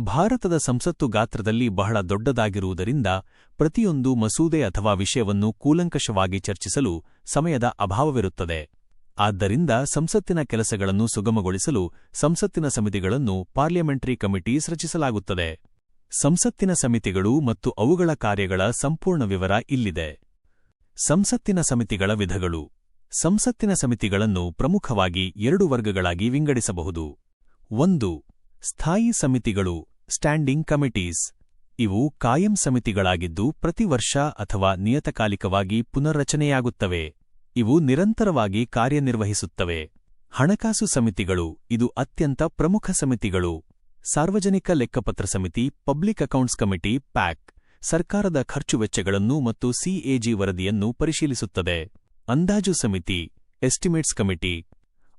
ಭಾರತದ ಸಂಸತ್ತು ಗಾತ್ರದಲ್ಲಿ ಬಹಳ ದೊಡ್ಡದಾಗಿರುವುದರಿಂದ ಪ್ರತಿಯೊಂದು ಮಸೂದೆ ಅಥವಾ ವಿಷಯವನ್ನು ಕೂಲಂಕಷವಾಗಿ ಚರ್ಚಿಸಲು ಸಮಯದ ಅಭಾವವಿರುತ್ತದೆ. ಆದ್ದರಿಂದ ಸಂಸತ್ತಿನ ಕೆಲಸಗಳನ್ನು ಸುಗಮಗೊಳಿಸಲು ಸಂಸತ್ತಿನ ಸಮಿತಿಗಳನ್ನು ಪಾರ್ಲಿಮೆಂಟರಿ ಕಮಿಟೀಸ್ ರಚಿಸಲಾಗುತ್ತದೆ. ಸಂಸತ್ತಿನ ಸಮಿತಿಗಳು ಮತ್ತು ಅವುಗಳ ಕಾರ್ಯಗಳ ಸಂಪೂರ್ಣ ವಿವರ ಇಲ್ಲಿದೆ. ಸಂಸತ್ತಿನ ಸಮಿತಿಗಳ ವಿಧಗಳು. ಸಂಸತ್ತಿನ ಸಮಿತಿಗಳನ್ನು ಪ್ರಮುಖವಾಗಿ ಎರಡು ವರ್ಗಗಳಾಗಿ ವಿಂಗಡಿಸಬಹುದು. ಒಂದು ಸ್ಥಾಯಿ ಸಮಿತಿಗಳು, ಸ್ಟ್ಯಾಂಡಿಂಗ್ ಕಮಿಟೀಸ್. ಇವು ಕಾಯಂ ಸಮಿತಿಗಳಾಗಿದ್ದು ಪ್ರತಿ ವರ್ಷ ಅಥವಾ ನಿಯತಕಾಲಿಕವಾಗಿ ಪುನರ್ರಚನೆಯಾಗುತ್ತವೆ. ಇವು ನಿರಂತರವಾಗಿ ಕಾರ್ಯನಿರ್ವಹಿಸುತ್ತವೆ. ಹಣಕಾಸು ಸಮಿತಿಗಳು, ಇದು ಅತ್ಯಂತ ಪ್ರಮುಖ ಸಮಿತಿಗಳು. ಸಾರ್ವಜನಿಕ ಲೆಕ್ಕಪತ್ರ ಸಮಿತಿ, ಪಬ್ಲಿಕ್ ಅಕೌಂಟ್ಸ್ ಕಮಿಟಿ, ಪ್ಯಾಕ್. ಸರ್ಕಾರದ ಖರ್ಚು ವೆಚ್ಚಗಳನ್ನು ಮತ್ತು ಸಿಎಜಿ ವರದಿಯನ್ನು ಪರಿಶೀಲಿಸುತ್ತದೆ. ಅಂದಾಜು ಸಮಿತಿ, ಎಸ್ಟಿಮೇಟ್ಸ್ ಕಮಿಟಿ.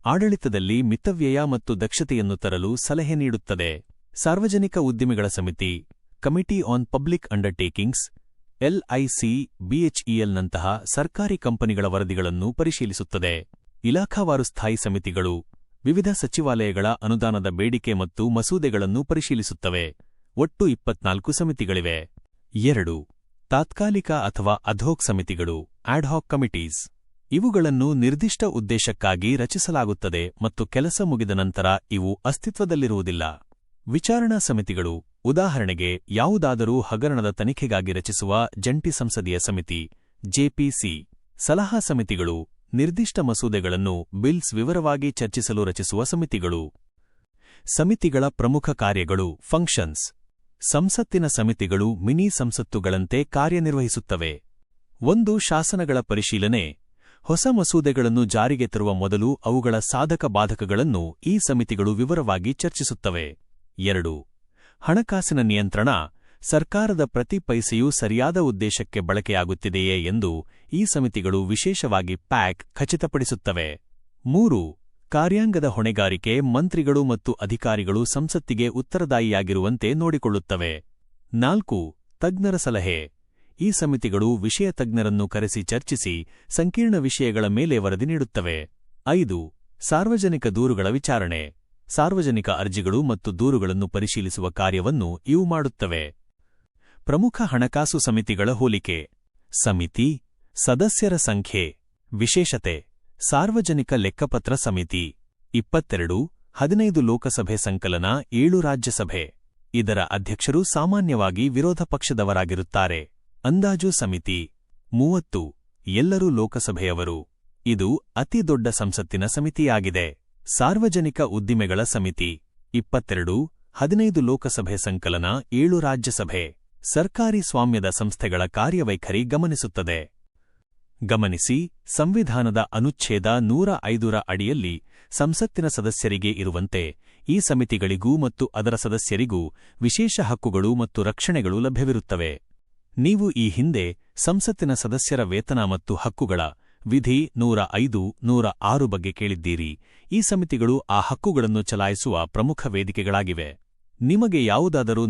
ಆಡಳಿತದಲ್ಲಿ ಮಿತವ್ಯಯ ಮತ್ತು ದಕ್ಷತೆಯನ್ನು ತರಲು ಸಲಹೆ ನೀಡುತ್ತದೆ. ಸಾರ್ವಜನಿಕ ಉದ್ದಿಮೆಗಳ ಸಮಿತಿ committee on public undertakings LIC ಬಿಎಚ್ಇಎಲ್ನಂತಹ ಸರ್ಕಾರಿ ಕಂಪನಿಗಳ ವರದಿಗಳನ್ನು ಪರಿಶೀಲಿಸುತ್ತದೆ. ಇಲಾಖಾವಾರು ಸ್ಥಾಯಿ ಸಮಿತಿಗಳು, ವಿವಿಧ ಸಚಿವಾಲಯಗಳ ಅನುದಾನದ ಬೇಡಿಕೆ ಮತ್ತು ಮಸೂದೆಗಳನ್ನು ಪರಿಶೀಲಿಸುತ್ತವೆ. ಒಟ್ಟು ಇಪ್ಪತ್ನಾಲ್ಕು ಸಮಿತಿಗಳಿವೆ. ಎರಡು, ತಾತ್ಕಾಲಿಕ ಅಥವಾ ಅಧೋಕ್ ಸಮಿತಿಗಳು ಆಡ್ಹಾಕ್ ಕಮಿಟೀಸ್ ಇವುಗಳನ್ನು ನಿರ್ದಿಷ್ಟ ಉದ್ದೇಶಕ್ಕಾಗಿ ರಚಿಸಲಾಗುತ್ತದೆ ಮತ್ತು ಕೆಲಸ ಮುಗಿದ ನಂತರ ಇವು ಅಸ್ತಿತ್ವದಲ್ಲಿರುವುದಿಲ್ಲ. ವಿಚಾರಣಾ ಸಮಿತಿಗಳು, ಉದಾಹರಣೆಗೆ ಯಾವುದಾದರೂ ಹಗರಣದ ತನಿಖೆಗಾಗಿ ರಚಿಸುವ ಜಂಟಿ ಸಂಸದೀಯ ಸಮಿತಿ, ಜೆಪಿಸಿ, ಸಲಹಾ ಸಮಿತಿಗಳು, ನಿರ್ದಿಷ್ಟ ಮಸೂದೆಗಳನ್ನು ಬಿಲ್ಸ್ ವಿವರವಾಗಿ ಚರ್ಚಿಸಲು ರಚಿಸುವ ಸಮಿತಿಗಳು. ಸಮಿತಿಗಳ ಪ್ರಮುಖ ಕಾರ್ಯಗಳು ಫಂಕ್ಷನ್ಸ್ ಸಂಸತ್ತಿನ ಸಮಿತಿಗಳು ಮಿನಿ ಸಂಸತ್ತುಗಳಂತೆ ಕಾರ್ಯನಿರ್ವಹಿಸುತ್ತವೆ. ಒಂದು ಶಾಸನಗಳ ಪರಿಶೀಲನೆ ಹೊಸ ಮಸೂದೆಗಳನ್ನು ಜಾರಿಗೆ ತರುವ ಮೊದಲು ಅವುಗಳ ಸಾಧಕ ಬಾಧಕಗಳನ್ನು ಈ ಸಮಿತಿಗಳು ವಿವರವಾಗಿ ಚರ್ಚಿಸುತ್ತವೆ. ಎರಡು. ಹಣಕಾಸಿನ ನಿಯಂತ್ರಣ, ಸರ್ಕಾರದ ಪ್ರತಿ ಪೈಸೆಯೂ ಸರಿಯಾದ ಉದ್ದೇಶಕ್ಕೆ ಬಳಕೆಯಾಗುತ್ತಿದೆಯೇ ಎಂದು ಈ ಸಮಿತಿಗಳು ವಿಶೇಷವಾಗಿ ಪ್ಯಾಕ್ ಖಚಿತಪಡಿಸುತ್ತವೆ. ಮೂರು. ಕಾರ್ಯಾಂಗದ ಹೊಣೆಗಾರಿಕೆ ಮಂತ್ರಿಗಳು ಮತ್ತು ಅಧಿಕಾರಿಗಳು ಸಂಸತ್ತಿಗೆ ಉತ್ತರದಾಯಿಯಾಗಿರುವಂತೆ ನೋಡಿಕೊಳ್ಳುತ್ತವೆ. ನಾಲ್ಕು. ತಜ್ಞರ ಸಲಹೆ. ಈ ಸಮಿತಿಗಳು ವಿಷಯ ತಜ್ಞರನ್ನು ಕರೆಸಿ ಚರ್ಚಿಸಿ ಸಂಕೀರ್ಣ ವಿಷಯಗಳ ಮೇಲೆ ವರದಿ ನೀಡುತ್ತವೆ. ಐದು, ಸಾರ್ವಜನಿಕ ದೂರುಗಳ ವಿಚಾರಣೆ. ಸಾರ್ವಜನಿಕ ಅರ್ಜಿಗಳು ಮತ್ತು ದೂರುಗಳನ್ನು ಪರಿಶೀಲಿಸುವ ಕಾರ್ಯವನ್ನು ಇವು ಮಾಡುತ್ತವೆ. ಪ್ರಮುಖ ಹಣಕಾಸು ಸಮಿತಿಗಳ ಹೋಲಿಕೆ. ಸಮಿತಿ, ಸದಸ್ಯರ ಸಂಖ್ಯೆ. ವಿಶೇಷತೆ, ಸಾರ್ವಜನಿಕ ಲೆಕ್ಕಪತ್ರ ಸಮಿತಿ. ಇಪ್ಪತ್ತೆರಡು, ಹದಿನೈದು ಲೋಕಸಭೆ ಸಂಕಲನ, ಏಳು ರಾಜ್ಯಸಭೆ. ಇದರ ಅಧ್ಯಕ್ಷರು ಸಾಮಾನ್ಯವಾಗಿ ವಿರೋಧ ಪಕ್ಷದವರಾಗಿರುತ್ತಾರೆ. ಅಂದಾಜು ಸಮಿತಿ ಮೂವತ್ತು, ಎಲ್ಲರೂ ಲೋಕಸಭೆಯವರು. ಇದು ಅತಿದೊಡ್ಡ ಸಂಸತ್ತಿನ ಸಮಿತಿಯಾಗಿದೆ. ಸಾರ್ವಜನಿಕ ಉದ್ದಿಮೆಗಳ ಸಮಿತಿ ಇಪ್ಪತ್ತೆರಡು, ಹದಿನೈದು ಲೋಕಸಭೆ ಸಂಕಲನ ಏಳು ರಾಜ್ಯಸಭೆ. ಸರ್ಕಾರಿ ಸ್ವಾಮ್ಯದ ಸಂಸ್ಥೆಗಳ ಕಾರ್ಯವೈಖರಿ ಗಮನಿಸುತ್ತದೆ. ಗಮನಿಸಿ, ಸಂವಿಧಾನದ ಅನುಚ್ಛೇದ ನೂರ ಐದರ ಅಡಿಯಲ್ಲಿ ಸಂಸತ್ತಿನ ಸದಸ್ಯರಿಗೆ ಇರುವಂತೆ ಈ ಸಮಿತಿಗಳಿಗೂ ಮತ್ತು ಅದರ ಸದಸ್ಯರಿಗೂ ವಿಶೇಷ ಹಕ್ಕುಗಳು ಮತ್ತು ರಕ್ಷಣೆಗಳು ಲಭ್ಯವಿರುತ್ತವೆ. ನೀವು ಈ ಹಿಂದೆ ಸಂಸತ್ತಿನ ಸದಸ್ಯರ ವೇತನ ಮತ್ತು ಹಕ್ಕುಗಳ ವಿಧಿ ನೂರ ಐದು, ನೂರ ಆರು ಬಗ್ಗೆ ಕೇಳಿದ್ದೀರಿ. ಈ ಸಮಿತಿಗಳು ಆ ಹಕ್ಕುಗಳನ್ನು ಚಲಾಯಿಸುವ ಪ್ರಮುಖ ವೇದಿಕೆಗಳಾಗಿವೆ. ನಿಮಗೆ ಯಾವುದಾದರೂ